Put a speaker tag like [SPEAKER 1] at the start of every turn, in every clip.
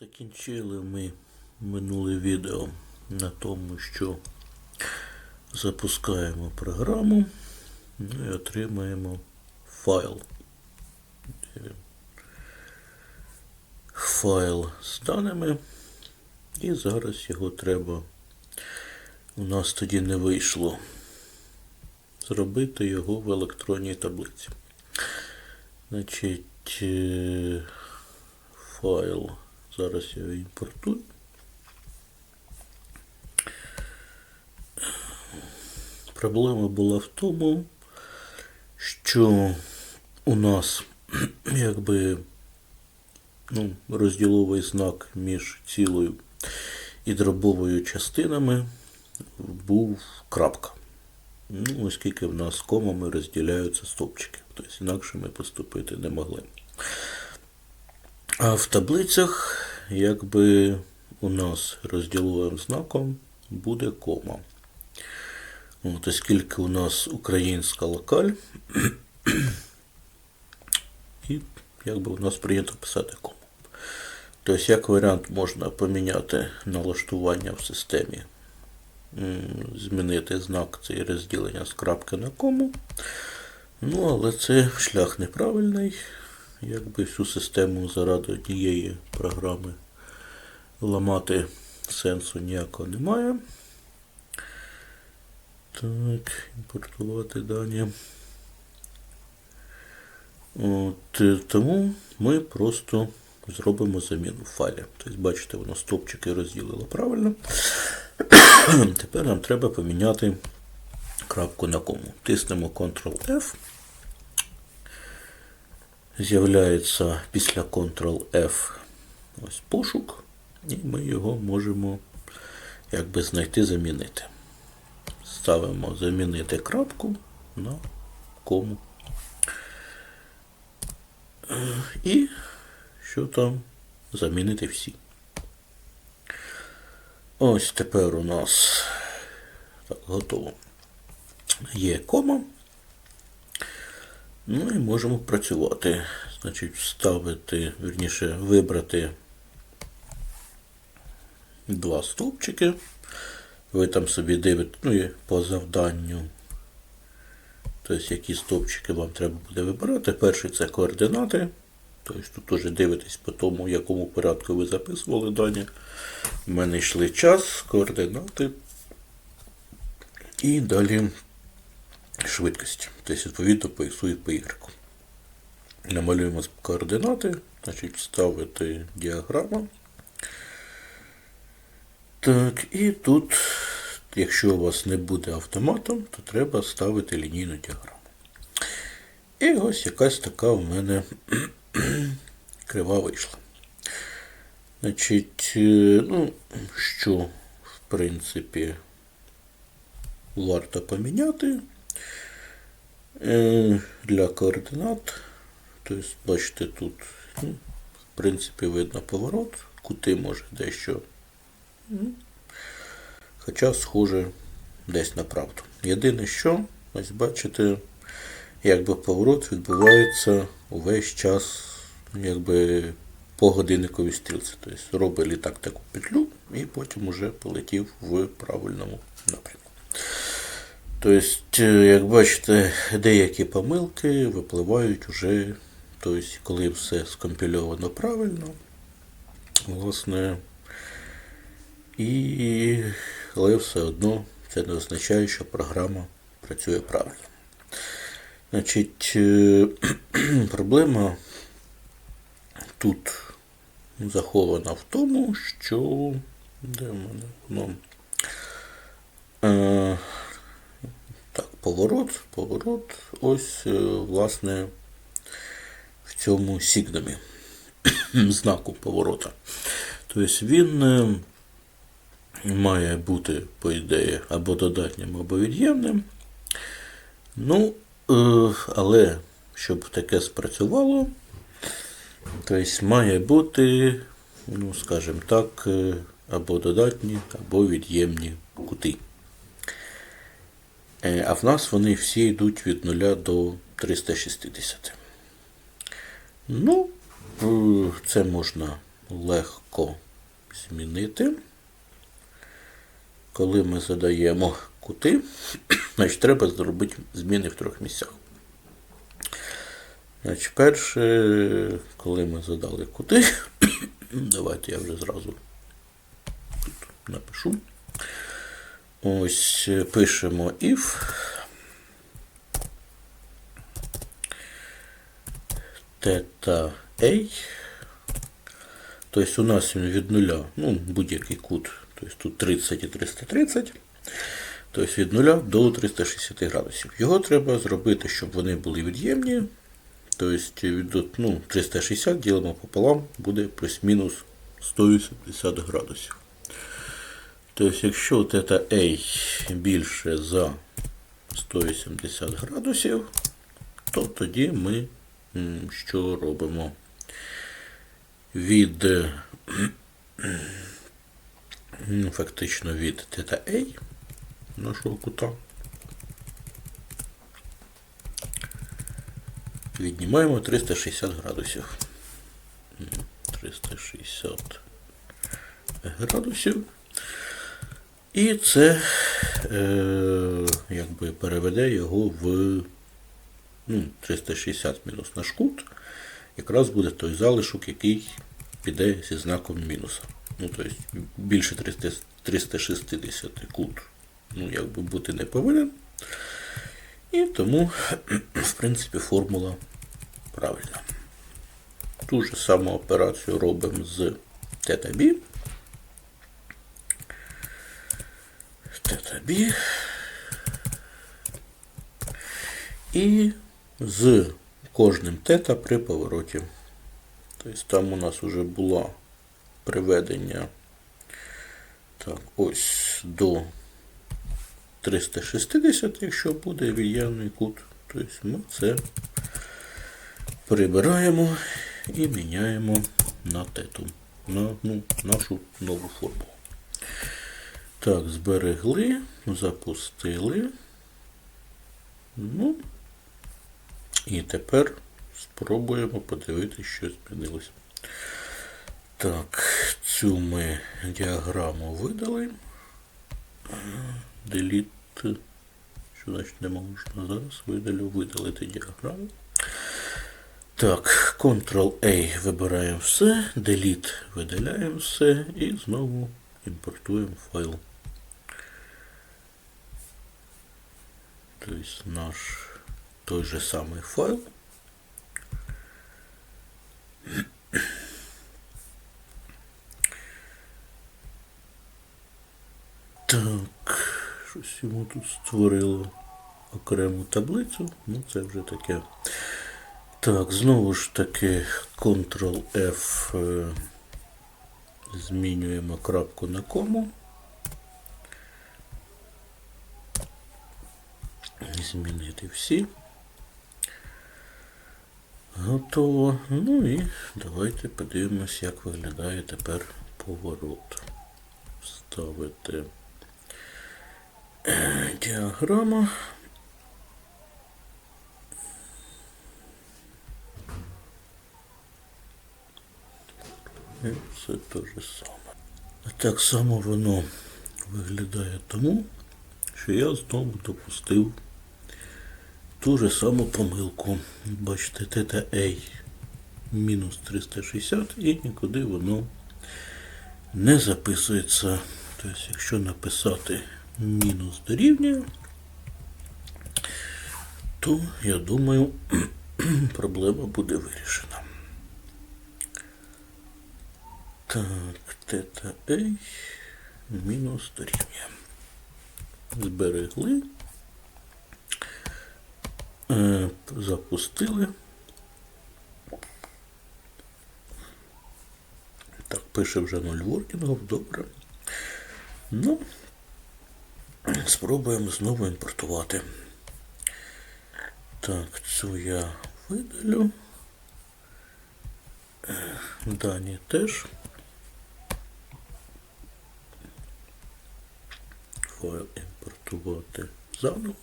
[SPEAKER 1] Закінчили ми минуле відео на тому, що запускаємо програму ну і отримаємо файл. Файл з даними. І зараз його треба. У нас тоді не вийшло зробити його в електронній таблиці. Значить, е, файл. Зараз я його імпортую. Проблема була в тому, що у нас якби ну, розділовий знак між цілою і дробовою частинами був крапка. Ну, оскільки в нас комами розділяються стовпчики. Тобто інакше ми поступити не могли. А в таблицях, якби у нас розділовим знаком буде кома. От, оскільки у нас українська локаль, і якби у нас прийнято писати кому. Тобто, як варіант, можна поміняти налаштування в системі, змінити знак цієї розділення з крапки на кому. Ну, але це шлях неправильний. Якби всю систему заради однієї програми ламати сенсу ніякого немає. Так, імпортувати дані. От, е, тому ми просто зробимо заміну в файлі. Тобто, бачите, воно стопчики розділило правильно. Тепер нам треба поміняти крапку на кому. Тиснемо Ctrl-F. З'являється після Ctrl-F ось пошук, і ми його можемо якби знайти, замінити. Ставимо замінити крапку на кому. І що там замінити всі. Ось тепер у нас так, готово. Є кома. Ну і можемо працювати. Значить, вставити, вірніше, вибрати два стовпчики. Ви там собі дивите, ну і по завданню. Тобто, які стовпчики вам треба буде вибирати. Перший це координати. Тобто тут теж дивитесь по тому, в якому порядку ви записували дані. У мене йшли час, координати. І далі швидкість. Тобто, відповідно, по X і по Y. Намалюємо координати, значить, вставити діаграму. Так, і тут, якщо у вас не буде автоматом, то треба ставити лінійну діаграму. І ось якась така в мене крива вийшла. Значить, е, ну, що, в принципі, варто поміняти для координат. Тобто, бачите, тут, ну, в принципі, видно поворот, кути може дещо. Хоча схоже десь на правду. Єдине, що, ось бачите, якби поворот відбувається увесь час, якби по годинниковій стрілці. Тобто робить літак таку петлю і потім уже полетів в правильному напрямку. Тобто, е, як бачите, деякі помилки випливають уже, тобто, коли все скомпільовано правильно, власне, і, але все одно це не означає, що програма працює правильно. Значить, е, проблема тут захована в тому, що. Де в мене воно? Поворот, поворот, ось, е, власне, в цьому сігнамі знаку поворота. Тобто він е, має бути, по ідеї, або додатнім, або від'ємним. Ну, е, але щоб таке спрацювало, тобто має бути, ну, скажімо так, або додатні, або від'ємні кути. Е, А в нас вони всі йдуть від 0 до 360. Ну, е, це можна легко змінити. Коли ми задаємо кути, значить треба зробити зміни в трьох місцях. Значить, перше, коли ми задали кути, давайте я вже зразу тут напишу. Ось е, пишемо if. Тета A. Тобто у нас він від нуля, ну, будь-який кут. Тобто тут 30 і 330. Тобто від 0 до 360 градусів. Його треба зробити, щоб вони були від'ємні. Тобто від ну, 360 ділимо пополам, буде плюс-мінус 180 градусів. Тобто, якщо тета A більше за 180 градусів, то тоді ми що робимо? Від ну, фактично від тета A нашого кута віднімаємо 360 градусів. 360 градусів. І це е, якби переведе його в ну, 360 мінус наш кут. Якраз буде той залишок, який піде зі знаком мінуса. Ну, тобто більше 300 360 кут ну, якби бути не повинен. І тому, в принципі, формула правильна. Ту ж саму операцію робимо з тета. Тета бі. І з кожним тета при повороті. Тобто там у нас вже було приведення так, ось до 360, якщо буде від'ємний кут. Тобто ми це прибираємо і міняємо на тету, на ну, нашу нову формулу. Так, зберегли, запустили. Ну, і тепер спробуємо подивитися, що змінилося. Так, цю ми діаграму видали. Delete. Що значить не можна зараз видалю, видалити діаграму. Так, Ctrl-A вибираємо все, Delete видаляємо все і знову імпортуємо файл. Тобто наш той же самий файл. Так, щось йому тут створило окрему таблицю, ну це вже таке. Так, знову ж таки Ctrl-F е, змінюємо крапку на кому. Змінити всі. Готово. Ну і давайте подивимось, як виглядає тепер поворот. Ставити е, діаграма. І це те ж саме. А так само воно виглядає тому, що я знову допустив ту же саму помилку. Бачите, тета A мінус 360 і нікуди воно не записується. Тобто, якщо написати мінус дорівнює, то я думаю, проблема буде вирішена. Так, тета A мінус дорівнює. Зберегли. Е, запустили. Так, пише вже 0 воркінгів, добре. Ну, спробуємо знову імпортувати. Так, цю я видалю. Е, Дані теж. Файл імпортувати заново.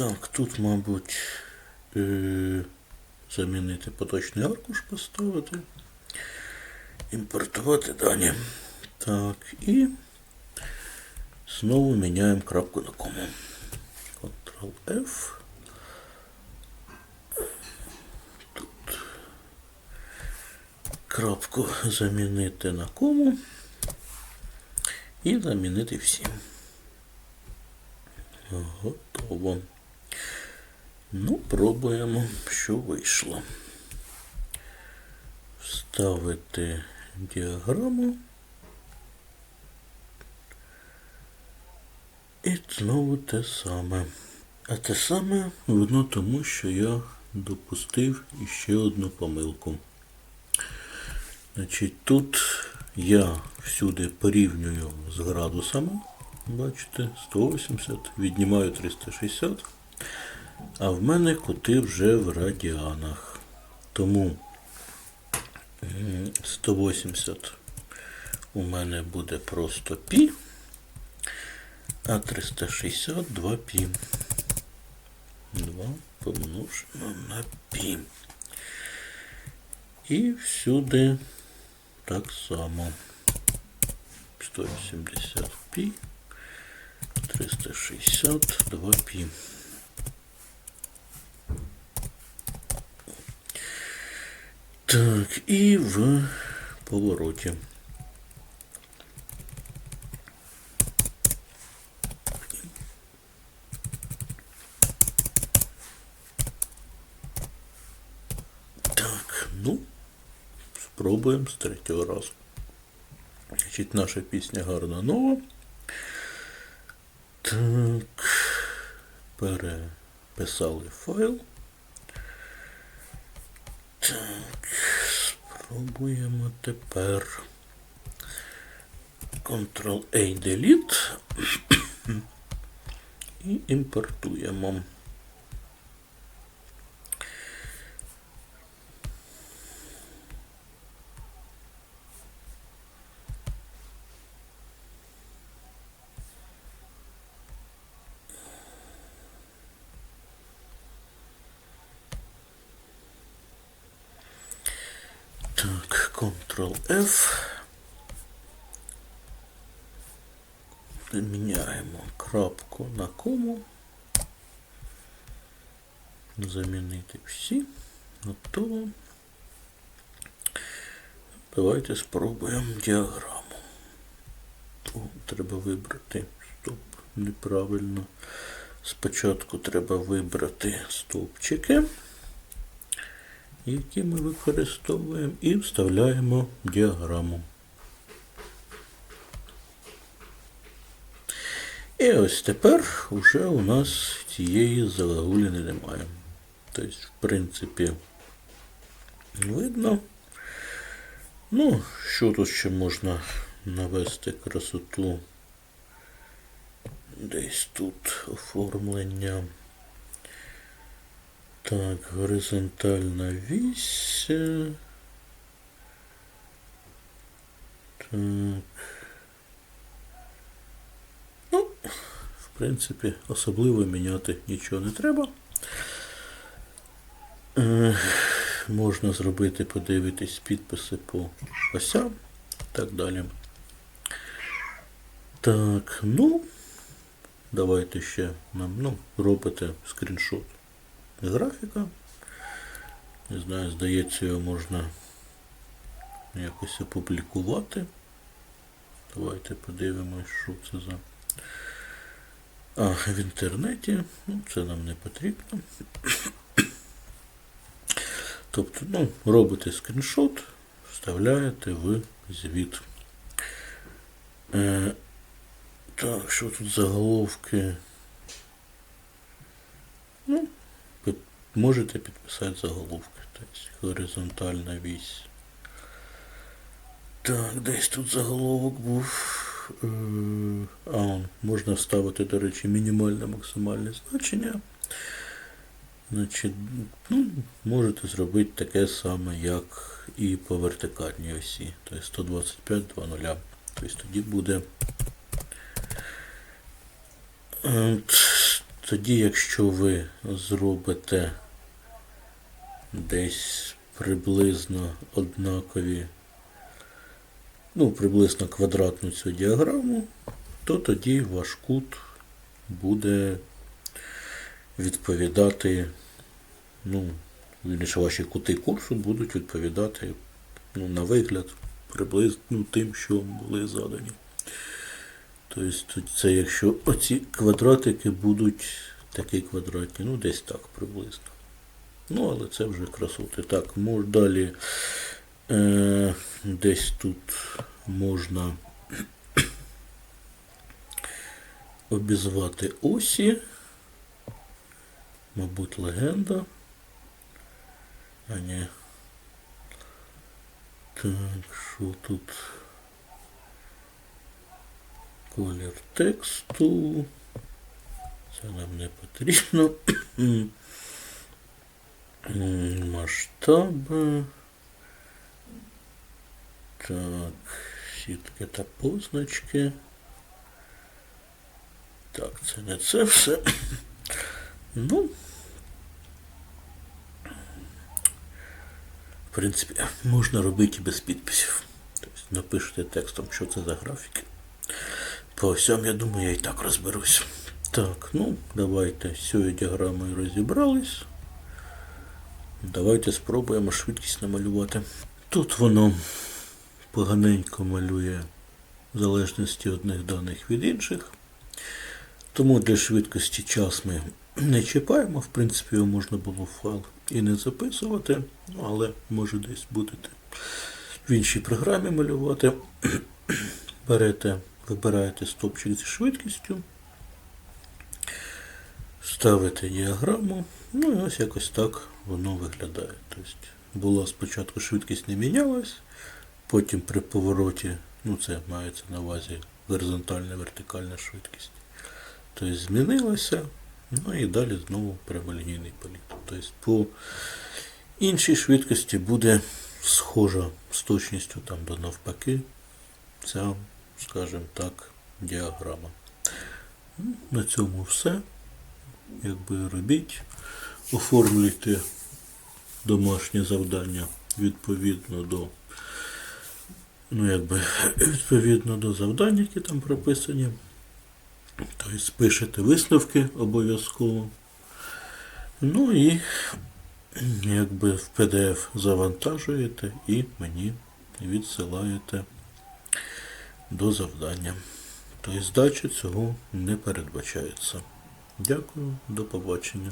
[SPEAKER 1] Так, тут, мабуть, е- замінити поточний аркуш поставити. Імпортувати дані. Так, і знову міняємо крапку на кому. Ctrl-F. Тут крапку замінити на кому і замінити всім. Готово. Ну, пробуємо, що вийшло. Вставити діаграму. І знову те саме. А те саме видно тому, що я допустив іще одну помилку. Значить, тут я всюди порівнюю з градусами. Бачите, 180, віднімаю 360. А в мене кути вже в радіанах. Тому м, 180 у мене буде просто пі, а 360 2 пі. 2 помножено на пі. І всюди так само. 180 пі, 360 2 пі. Так, і в повороті. Так, ну, спробуємо з третього разу. Значить, наша пісня гарна нова. Так, переписали файл. Так, спробуємо тепер Ctrl-A Delete і імпортуємо. Так, Ctrl-F. Міняємо крапку на кому. Замінити всі. Готово. Давайте спробуємо діаграму. О, треба вибрати. Стоп, неправильно. Спочатку треба вибрати стовпчики які ми використовуємо, і вставляємо діаграму. І ось тепер вже у нас цієї залагуліни немає. Тобто, в принципі, видно. Ну, що тут ще можна навести красоту? Десь тут оформлення. Так, горизонтальна вісь. Так. Ну, в принципі, особливо міняти нічого не треба. Е, можна зробити, подивитись підписи по осям і так далі. Так, ну, давайте ще нам ну, робите скріншот графіка. Не знаю, здається, його можна якось опублікувати. Давайте подивимось, що це за. А, в інтернеті. Ну, це нам не потрібно. Тобто, ну, робите скріншот, вставляєте в звіт. Е, так, що тут заголовки? Ну, можете підписати заголовки. Тобто горизонтальна вісь. Так, десь тут заголовок був. Е, А, он, можна вставити, до речі, мінімальне максимальне значення. Значить, ну, можете зробити таке саме, як і по вертикальній осі. Тобто 125 2.0. Тобто тоді буде. Е, тоді, якщо ви зробите десь приблизно однакові, ну, приблизно квадратну цю діаграму, то тоді ваш кут буде відповідати, ну, вірніше, ваші кути курсу будуть відповідати ну, на вигляд приблизно ну, тим, що були задані. Тобто це якщо оці квадратики будуть такі квадратні, ну десь так приблизно. Ну, але це вже красоти. Так, мож, далі е, десь тут можна обізвати осі. Мабуть, легенда. А ні. Так, що тут? Колір тексту. Це нам не потрібно. Масштаби. Так, сітки та позначки. Так, це не це все. Ну, в принципі, можна робити і без підписів. Тобто напишете текстом, що це за графіки. По всьому, я думаю, я і так розберусь. Так, ну, давайте з діаграмою розібрались. Давайте спробуємо швидкість намалювати. Тут воно поганенько малює в залежності одних даних від інших. Тому для швидкості час ми не чіпаємо. В принципі, його можна було в файл і не записувати, але може десь будете в іншій програмі малювати. Берете, вибираєте стопчик зі швидкістю, ставите діаграму, ну і ось якось так воно виглядає. Тобто була спочатку швидкість не мінялась, потім при повороті, ну це мається на увазі горизонтальна вертикальна швидкість. Тобто змінилася, ну і далі знову прямолінійний політ. Тобто по іншій швидкості буде схожа з точністю там до навпаки ця, скажімо так, діаграма. На цьому все. Якби робіть, оформлюйте домашнє завдання відповідно до ну, якби, відповідно до завдань, які там прописані. Тобто пишете висновки обов'язково. Ну і якби в PDF завантажуєте і мені відсилаєте до завдання. Тобто здача цього не передбачається. Дякую, до побачення.